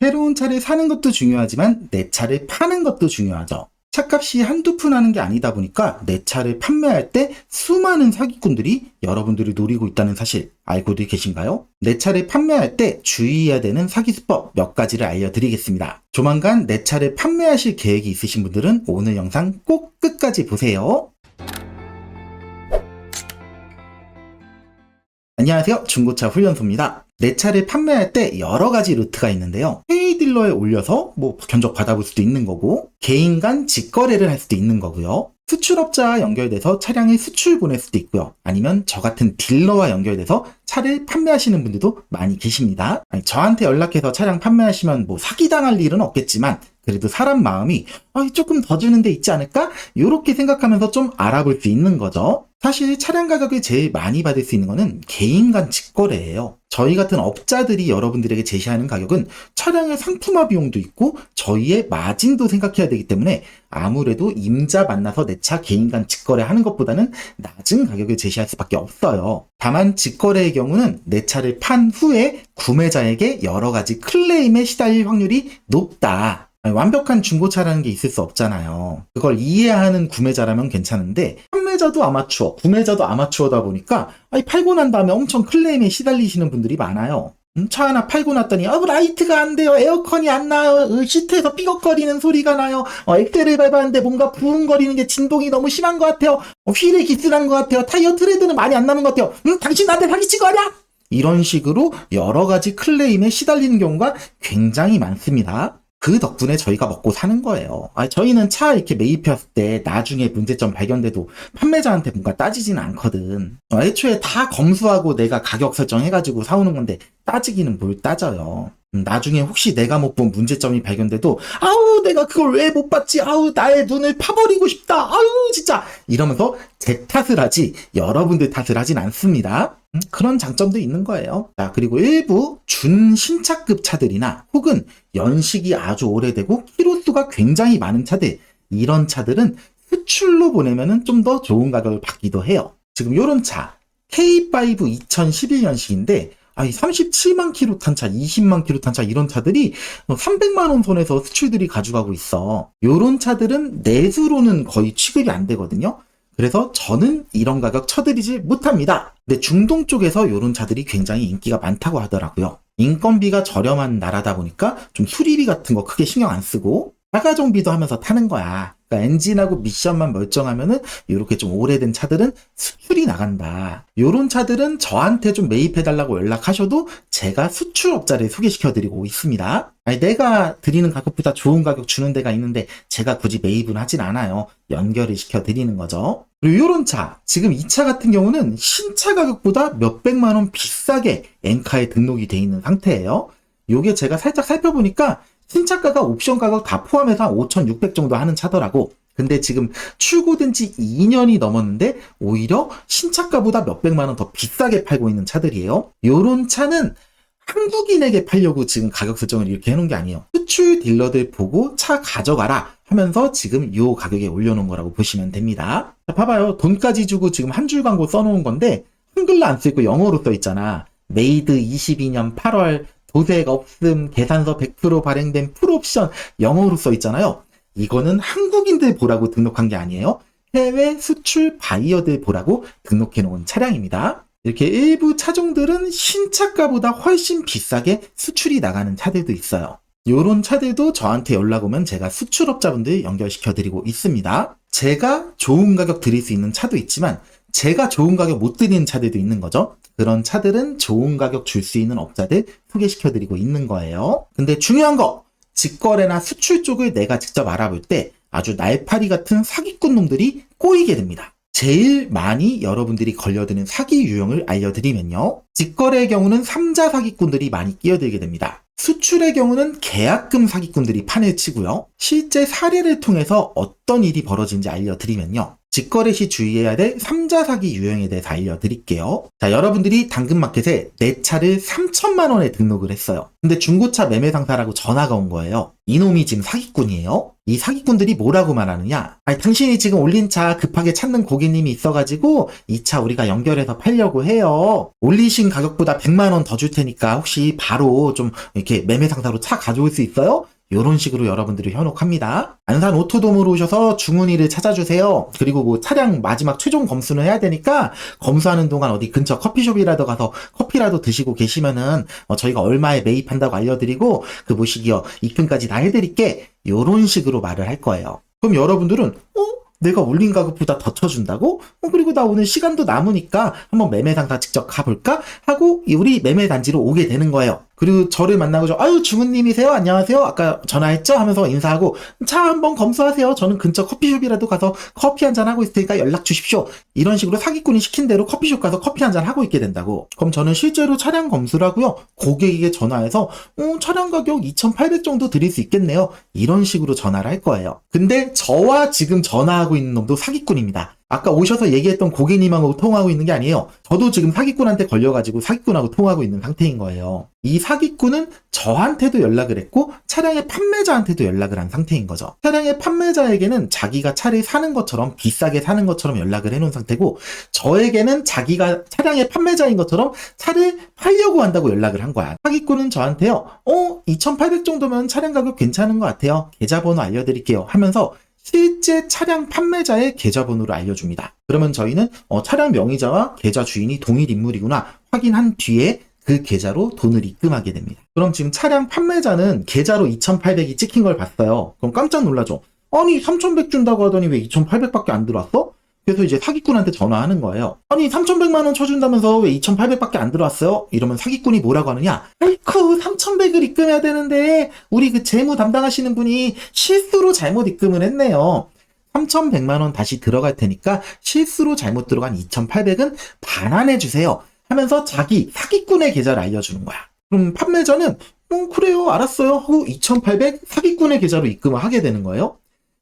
새로운 차를 사는 것도 중요하지만 내 차를 파는 것도 중요하죠. 차값이 한두 푼 하는 게 아니다 보니까 내 차를 판매할 때 수많은 사기꾼들이 여러분들이 노리고 있다는 사실 알고도 계신가요? 내 차를 판매할 때 주의해야 되는 사기 수법 몇 가지를 알려드리겠습니다. 조만간 내 차를 판매하실 계획이 있으신 분들은 오늘 영상 꼭 끝까지 보세요. 안녕하세요. 중고차 훈련소입니다. 내 차를 판매할 때 여러 가지 루트가 있는데요. 헤이 딜러에 올려서 뭐 견적 받아볼 수도 있는 거고, 개인 간 직거래를 할 수도 있는 거고요. 수출업자와 연결돼서 차량을 수출 보낼 수도 있고요. 아니면 저 같은 딜러와 연결돼서 차를 판매하시는 분들도 많이 계십니다. 아니, 저한테 연락해서 차량 판매하시면 뭐 사기당할 일은 없겠지만, 그래도 사람 마음이 아, 조금 더 주는 데 있지 않을까? 이렇게 생각하면서 좀 알아볼 수 있는 거죠. 사실 차량 가격을 제일 많이 받을 수 있는 거는 개인 간 직거래예요. 저희 같은 업자들이 여러분들에게 제시하는 가격은 차량의 상품화 비용도 있고 저희의 마진도 생각해야 되기 때문에 아무래도 임자 만나서 내 차 개인 간 직거래 하는 것보다는 낮은 가격을 제시할 수밖에 없어요. 다만 직거래의 경우는 내 차를 판 후에 구매자에게 여러 가지 클레임에 시달릴 확률이 높다. 완벽한 중고차라는 게 있을 수 없잖아요. 그걸 이해하는 구매자라면 괜찮은데 판매자도 아마추어, 구매자도 아마추어다 보니까 아니, 팔고 난 다음에 엄청 클레임에 시달리시는 분들이 많아요. 음, 차 하나 팔고 났더니 아, 라이트가 안 돼요. 에어컨이 안 나요. 어, 시트에서 삐걱거리는 소리가 나요. 어, 엑셀을 밟았는데 뭔가 부웅거리는 게 진동이 너무 심한 것 같아요. 어, 휠에 기스난 것 같아요. 타이어 트레드는 많이 안 나는 것 같아요. 음, 당신 나한테 사기친 거 아니야? 이런 식으로 여러 가지 클레임에 시달리는 경우가 굉장히 많습니다. 그 덕분에 저희가 먹고 사는 거예요. 아, 저희는 차 이렇게 매입했을 때 나중에 문제점 발견돼도 판매자한테 뭔가 따지지는 않거든. 어, 애초에 다 검수하고 내가 가격 설정해가지고 사오는 건데 따지기는 뭘 따져요. 음, 나중에 혹시 내가 못 본 문제점이 발견돼도 아우 내가 그걸 왜 못 봤지? 아우 나의 눈을 파버리고 싶다. 아우 진짜. 이러면서 제 탓을 하지 여러분들 탓을 하진 않습니다. 음, 그런 장점도 있는 거예요. 자 그리고 일부 준신차급 차들이나 혹은 연식이 아주 오래되고 키로수가 굉장히 많은 차들 이런 차들은 수출로 보내면은 좀더 좋은 가격을 받기도 해요. 지금 요런 차 K5 2011년식인데 아니 37만 킬로 탄 차, 20만 킬로 탄차 이런 차들이 300만 원 선에서 수출들이 가져가고 있어. 요런 차들은 내수로는 거의 취급이 안 되거든요. 그래서 저는 이런 가격 쳐드리지 못합니다. 근데 중동 쪽에서 요런 차들이 굉장히 인기가 많다고 하더라고요. 인건비가 저렴한 나라다 보니까 좀 수리비 같은 거 크게 신경 안 쓰고 자가정비도 하면서 타는 거야. 그러니까 엔진하고 미션만 멀쩡하면은 이렇게 좀 오래된 차들은 수출이 나간다. 요런 차들은 저한테 좀 매입해달라고 연락하셔도 제가 수출업자를 소개시켜드리고 있습니다. 아니, 내가 드리는 가격보다 좋은 가격 주는 데가 있는데 제가 굳이 매입은 하진 않아요. 연결을 시켜드리는 거죠. 그리고 요런 차, 지금 이 차 같은 경우는 신차 가격보다 몇백만 원 비싸게 엔카에 등록이 돼 있는 상태예요. 요게 제가 살짝 살펴보니까 신차가가 옵션 가격 다 포함해서 한 5,600 정도 하는 차더라고. 근데 지금 출고된 지 2년이 넘었는데 오히려 신차가보다 몇백만 원 더 비싸게 팔고 있는 차들이에요. 요런 차는 한국인에게 팔려고 지금 가격 설정을 이렇게 해놓은 게 아니에요. 수출 딜러들 보고 차 가져가라 하면서 지금 요 가격에 올려놓은 거라고 보시면 됩니다. 자, 봐봐요. 돈까지 주고 지금 한 줄 광고 써놓은 건데 한글로 안 쓰고 영어로 써 있잖아. 메이드 22년 8월 도색 없음 계산서 100% 발행된 풀옵션 영어로 써 있잖아요. 이거는 한국인들 보라고 등록한 게 아니에요. 해외 수출 바이어들 보라고 등록해 놓은 차량입니다. 이렇게 일부 차종들은 신차가보다 훨씬 비싸게 수출이 나가는 차들도 있어요. 요런 차들도 저한테 연락 오면 제가 수출업자분들 연결시켜 드리고 있습니다. 제가 좋은 가격 드릴 수 있는 차도 있지만 제가 좋은 가격 못 드리는 차들도 있는 거죠. 그런 차들은 좋은 가격 줄 수 있는 업자들 소개시켜 드리고 있는 거예요. 근데 중요한 거 직거래나 수출 쪽을 내가 직접 알아볼 때 아주 날파리 같은 사기꾼 놈들이 꼬이게 됩니다. 제일 많이 여러분들이 걸려드는 사기 유형을 알려드리면요. 직거래의 경우는 3자 사기꾼들이 많이 끼어들게 됩니다. 수출의 경우는 계약금 사기꾼들이 판을 치고요. 실제 사례를 통해서 어떤 일이 벌어진지 알려드리면요. 직거래 시 주의해야 될 3자 사기 유형에 대해서 알려드릴게요. 자, 여러분들이 당근마켓에 내 차를 3천만 원에 등록을 했어요. 근데 중고차 매매 상사라고 전화가 온 거예요. 이놈이 지금 사기꾼이에요. 이 사기꾼들이 뭐라고 말하느냐? 아니, 당신이 지금 올린 차 급하게 찾는 고객님이 있어가지고 이 차 우리가 연결해서 팔려고 해요. 올리신 가격보다 100만 원 더 줄 테니까 혹시 바로 좀 이렇게 매매 상사로 차 가져올 수 있어요? 이런 식으로 여러분들이 현혹합니다. 안산 오토돔으로 오셔서 중훈이를 찾아주세요. 그리고 뭐 차량 마지막 최종 검수는 해야 되니까 검수하는 동안 어디 근처 커피숍이라도 가서 커피라도 드시고 계시면은 어, 저희가 얼마에 매입한다고 알려드리고 그 뭐시기요 입금까지 다 해드릴게. 이런 식으로 말을 할 거예요. 그럼 여러분들은 어? 내가 올린 가격보다 더 쳐준다고? 어, 그리고 나 오늘 시간도 남으니까 한번 매매상사 직접 가볼까? 하고 이 우리 매매단지로 오게 되는 거예요. 그리고 저를 만나고 저 아유 주문님이세요? 안녕하세요? 아까 전화했죠? 하면서 인사하고 차 한번 검수하세요. 저는 근처 커피숍이라도 가서 커피 한 잔 하고 있을 테니까 연락 주십시오. 이런 식으로 사기꾼이 시킨 대로 커피숍 가서 커피 한 잔 하고 있게 된다고. 그럼 저는 실제로 차량 검수를 하고요. 고객에게 전화해서 어, 차량 가격 2,800 정도 드릴 수 있겠네요. 이런 식으로 전화를 할 거예요. 근데 저와 지금 전화하고 있는 놈도 사기꾼입니다. 아까 오셔서 얘기했던 고객님하고 통화하고 있는 게 아니에요. 저도 지금 사기꾼한테 걸려가지고 사기꾼하고 통화하고 있는 상태인 거예요. 이 사기꾼은 저한테도 연락을 했고 차량의 판매자한테도 연락을 한 상태인 거죠. 차량의 판매자에게는 자기가 차를 사는 것처럼 비싸게 사는 것처럼 연락을 해놓은 상태고 저에게는 자기가 차량의 판매자인 것처럼 차를 팔려고 한다고 연락을 한 거야. 사기꾼은 저한테요. 어, 2,800 정도면 차량 가격 괜찮은 것 같아요. 계좌번호 알려드릴게요. 하면서 실제 차량 판매자의 계좌번호를 알려줍니다. 그러면 저희는 어, 차량 명의자와 계좌 주인이 동일 인물이구나 확인한 뒤에 그 계좌로 돈을 입금하게 됩니다. 그럼 지금 차량 판매자는 계좌로 2,800이 찍힌 걸 봤어요. 그럼 깜짝 놀라죠. 아니 3,100 준다고 하더니 왜 2,800밖에 안 들어왔어? 그래서 이제 사기꾼한테 전화하는 거예요. 아니 3,100만 원 쳐준다면서 왜 2,800밖에 안 들어왔어요? 이러면 사기꾼이 뭐라고 하느냐? 아이쿠 3,100을 입금해야 되는데 우리 그 재무 담당하시는 분이 실수로 잘못 입금을 했네요. 3,100만 원 다시 들어갈 테니까 실수로 잘못 들어간 2,800은 반환해 주세요. 하면서 자기 사기꾼의 계좌를 알려주는 거야. 그럼 판매자는 어 그래요 알았어요 하고 2,800 사기꾼의 계좌로 입금을 하게 되는 거예요.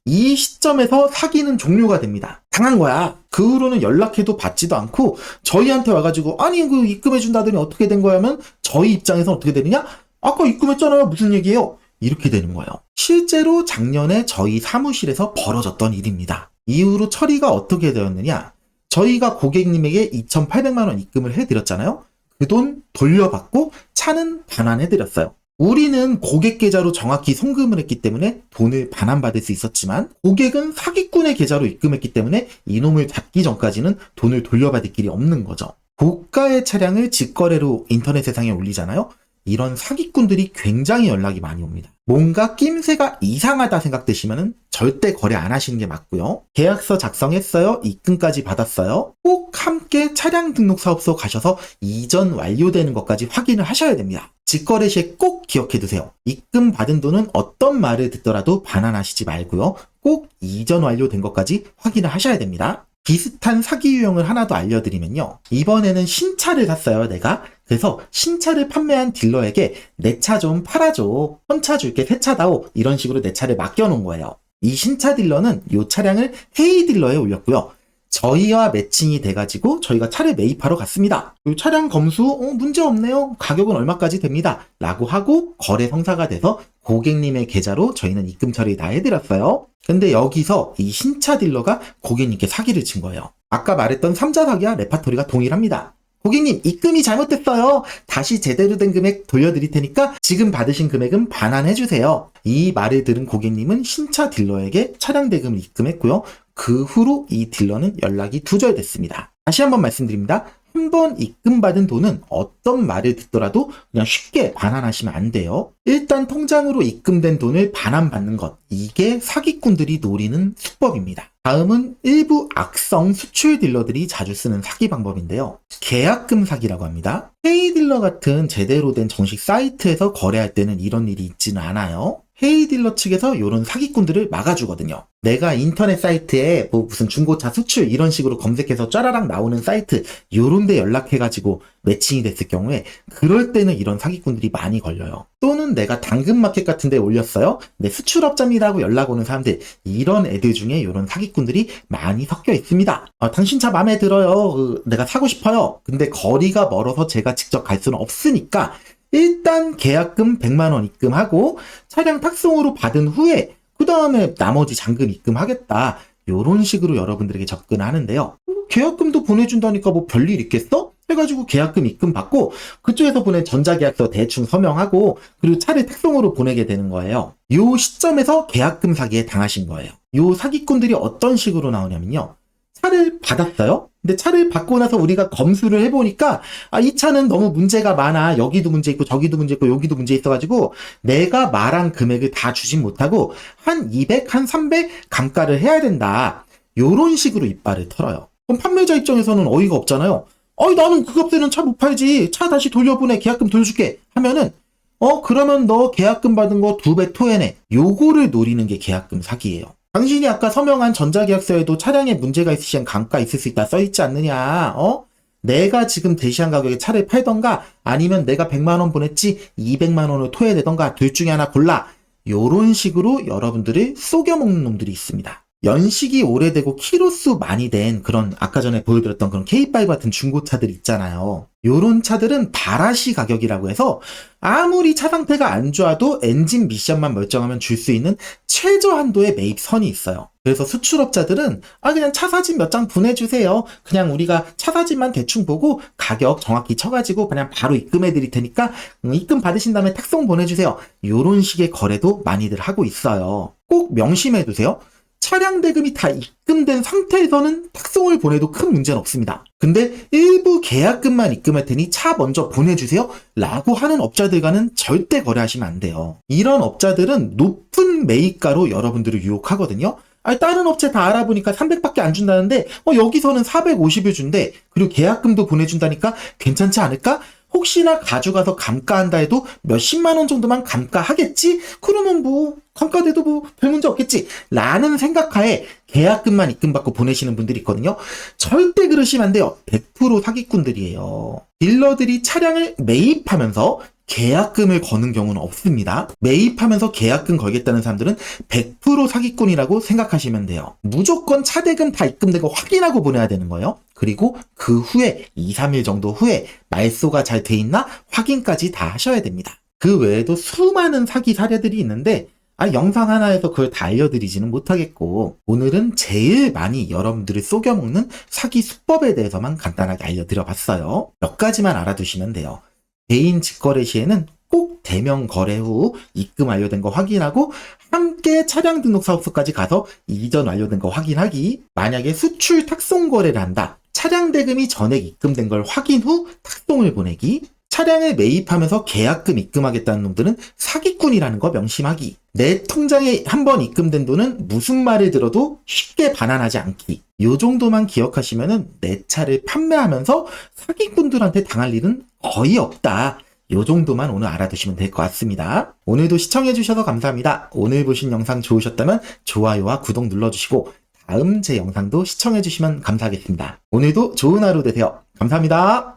이 시점에서 사기는 종료가 됩니다. 당한 거야. 그 후로는 연락해도 받지도 않고 저희한테 와가지고 아니 그 입금해준다더니 어떻게 된 거야 하면 저희 입장에서 어떻게 되느냐? 아까 입금했잖아요. 무슨 얘기예요? 이렇게 되는 거예요. 실제로 작년에 저희 사무실에서 벌어졌던 일입니다. 이후로 처리가 어떻게 되었느냐? 저희가 고객님에게 2,800만 원 입금을 해드렸잖아요. 그 돈 돌려받고 차는 반환해드렸어요. 우리는 고객 계좌로 정확히 송금을 했기 때문에 돈을 반환받을 수 있었지만 고객은 사기꾼의 계좌로 입금했기 때문에 이놈을 잡기 전까지는 돈을 돌려받을 길이 없는 거죠. 고가의 차량을 직거래로 인터넷 세상에 올리잖아요. 이런 사기꾼들이 굉장히 연락이 많이 옵니다. 뭔가 낌새가 이상하다 생각되시면 절대 거래 안 하시는 게 맞고요. 계약서 작성했어요. 입금까지 받았어요. 꼭 함께 차량 등록 사업소 가셔서 이전 완료되는 것까지 확인을 하셔야 됩니다. 직거래 시에 꼭 기억해 두세요. 입금 받은 돈은 어떤 말을 듣더라도 반환하시지 말고요. 꼭 이전 완료된 것까지 확인을 하셔야 됩니다. 비슷한 사기 유형을 하나 더 알려드리면요. 이번에는 신차를 샀어요, 내가. 그래서 신차를 판매한 딜러에게 내 차 좀 팔아줘. 헌차 줄게, 새 차다오. 이런 식으로 내 차를 맡겨놓은 거예요. 이 신차 딜러는 이 차량을 헤이 딜러에 올렸고요. 저희와 매칭이 돼가지고 저희가 차를 매입하러 갔습니다. 이 차량 검수 어, 문제 없네요. 가격은 얼마까지 됩니다. 라고 하고 거래 성사가 돼서 고객님의 계좌로 저희는 입금 처리 다 해드렸어요. 근데 여기서 이 신차 딜러가 고객님께 사기를 친 거예요. 아까 말했던 3자 사기와 레파토리가 동일합니다. 고객님, 입금이 잘못됐어요. 다시 제대로 된 금액 돌려드릴 테니까 지금 받으신 금액은 반환해 주세요. 이 말을 들은 고객님은 신차 딜러에게 차량 대금을 입금했고요. 그 후로 이 딜러는 연락이 두절됐습니다. 다시 한번 말씀드립니다. 한 번 입금받은 돈은 어떤 말을 듣더라도 그냥 쉽게 반환하시면 안 돼요. 일단 통장으로 입금된 돈을 반환받는 것. 이게 사기꾼들이 노리는 수법입니다. 다음은 일부 악성 수출 딜러들이 자주 쓰는 사기 방법인데요. 계약금 사기라고 합니다. 페이 딜러 같은 제대로 된 정식 사이트에서 거래할 때는 이런 일이 있지는 않아요. 헤이딜러 측에서 이런 사기꾼들을 막아주거든요. 내가 인터넷 사이트에 뭐 무슨 중고차 수출 이런 식으로 검색해서 쫘라락 나오는 사이트 요런 데 연락해가지고 매칭이 됐을 경우에 그럴 때는 이런 사기꾼들이 많이 걸려요. 또는 내가 당근마켓 같은 데 올렸어요. 내 수출업자입니다고 연락 오는 사람들 이런 애들 중에 이런 사기꾼들이 많이 섞여 있습니다. 아, 당신 차 마음에 들어요. 그, 내가 사고 싶어요. 근데 거리가 멀어서 제가 직접 갈 수는 없으니까 일단 계약금 100만 원 입금하고 차량 탁송으로 받은 후에 그 다음에 나머지 잔금 입금하겠다. 요런 식으로 여러분들에게 접근하는데요. 어, 계약금도 보내준다니까 뭐 별일 있겠어? 해가지고 계약금 입금 받고 그쪽에서 보낸 전자계약서 대충 서명하고 그리고 차를 탁송으로 보내게 되는 거예요. 요 시점에서 계약금 사기에 당하신 거예요. 요 사기꾼들이 어떤 식으로 나오냐면요. 차를 받았어요. 근데 차를 받고 나서 우리가 검수를 해보니까 아, 이 차는 너무 문제가 많아. 여기도 문제 있고 저기도 문제 있고 여기도 문제 있어가지고 내가 말한 금액을 다 주진 못하고 한 200, 한 300 감가를 해야 된다. 요런 식으로 이빨을 털어요. 그럼 판매자 입장에서는 어이가 없잖아요. 어이 나는 그 값에는 차 못 팔지. 차 다시 돌려보내. 계약금 돌려줄게. 하면은 어 그러면 너 계약금 받은 거 두 배 토해내. 요거를 노리는 게 계약금 사기예요. 당신이 아까 서명한 전자계약서에도 차량에 문제가 있으시면 감가 있을 수 있다 써있지 않느냐, 어? 내가 지금 대시한 가격에 차를 팔던가 아니면 내가 100만원 보냈지 200만원을 토해내던가 둘 중에 하나 골라. 요런 식으로 여러분들을 속여먹는 놈들이 있습니다. 연식이 오래되고 키로수 많이 된 그런 아까 전에 보여드렸던 그런 K5 같은 중고차들 있잖아요. 요런 차들은 바라시 가격이라고 해서 아무리 차 상태가 안 좋아도 엔진 미션만 멀쩡하면 줄 수 있는 최저 한도의 매입 선이 있어요. 그래서 수출업자들은 아 그냥 차 사진 몇 장 보내주세요. 그냥 우리가 차 사진만 대충 보고 가격 정확히 쳐가지고 그냥 바로 입금해 드릴 테니까 음, 입금 받으신 다음에 탁송 보내주세요. 요런 식의 거래도 많이들 하고 있어요. 꼭 명심해 두세요. 차량 대금이 다 입금된 상태에서는 탁송을 보내도 큰 문제는 없습니다. 근데 일부 계약금만 입금할 테니 차 먼저 보내주세요 라고 하는 업자들과는 절대 거래하시면 안 돼요. 이런 업자들은 높은 매입가로 여러분들을 유혹하거든요. 아니, 다른 업체 다 알아보니까 300밖에 안 준다는데, 어, 여기서는 450을 준대. 그리고 계약금도 보내준다니까 괜찮지 않을까? 혹시나 가져가서 감가한다 해도 몇십만 원 정도만 감가하겠지? 그러면 뭐, 감가돼도 뭐, 별 문제 없겠지? 라는 생각하에 계약금만 입금받고 보내시는 분들이 있거든요. 절대 그러시면 안 돼요. 100% 사기꾼들이에요. 딜러들이 차량을 매입하면서 계약금을 거는 경우는 없습니다. 매입하면서 계약금 걸겠다는 사람들은 100% 사기꾼이라고 생각하시면 돼요. 무조건 차대금 다 입금되고 확인하고 보내야 되는 거예요. 그리고 그 후에 2, 3일 정도 후에 말소가 잘 돼 있나 확인까지 다 하셔야 됩니다. 그 외에도 수많은 사기 사례들이 있는데 아, 영상 하나에서 그걸 다 알려드리지는 못하겠고, 오늘은 제일 많이 여러분들을 속여먹는 사기 수법에 대해서만 간단하게 알려드려 봤어요. 몇 가지만 알아두시면 돼요. 개인 직거래 시에는 꼭 대면 거래 후 입금 완료된 거 확인하고 함께 차량 등록 사업소까지 가서 이전 완료된 거 확인하기. 만약에 수출 탁송 거래를 한다. 차량 대금이 전액 입금된 걸 확인 후 탁송을 보내기. 차량을 매입하면서 계약금 입금하겠다는 놈들은 사기꾼이라는 거 명심하기. 내 통장에 한 번 입금된 돈은 무슨 말을 들어도 쉽게 반환하지 않기. 요 정도만 기억하시면은 내 차를 판매하면서 사기꾼들한테 당할 일은 거의 없다. 요 정도만 오늘 알아두시면 될 것 같습니다. 오늘도 시청해주셔서 감사합니다. 오늘 보신 영상 좋으셨다면 좋아요와 구독 눌러주시고 다음 제 영상도 시청해주시면 감사하겠습니다. 오늘도 좋은 하루 되세요. 감사합니다.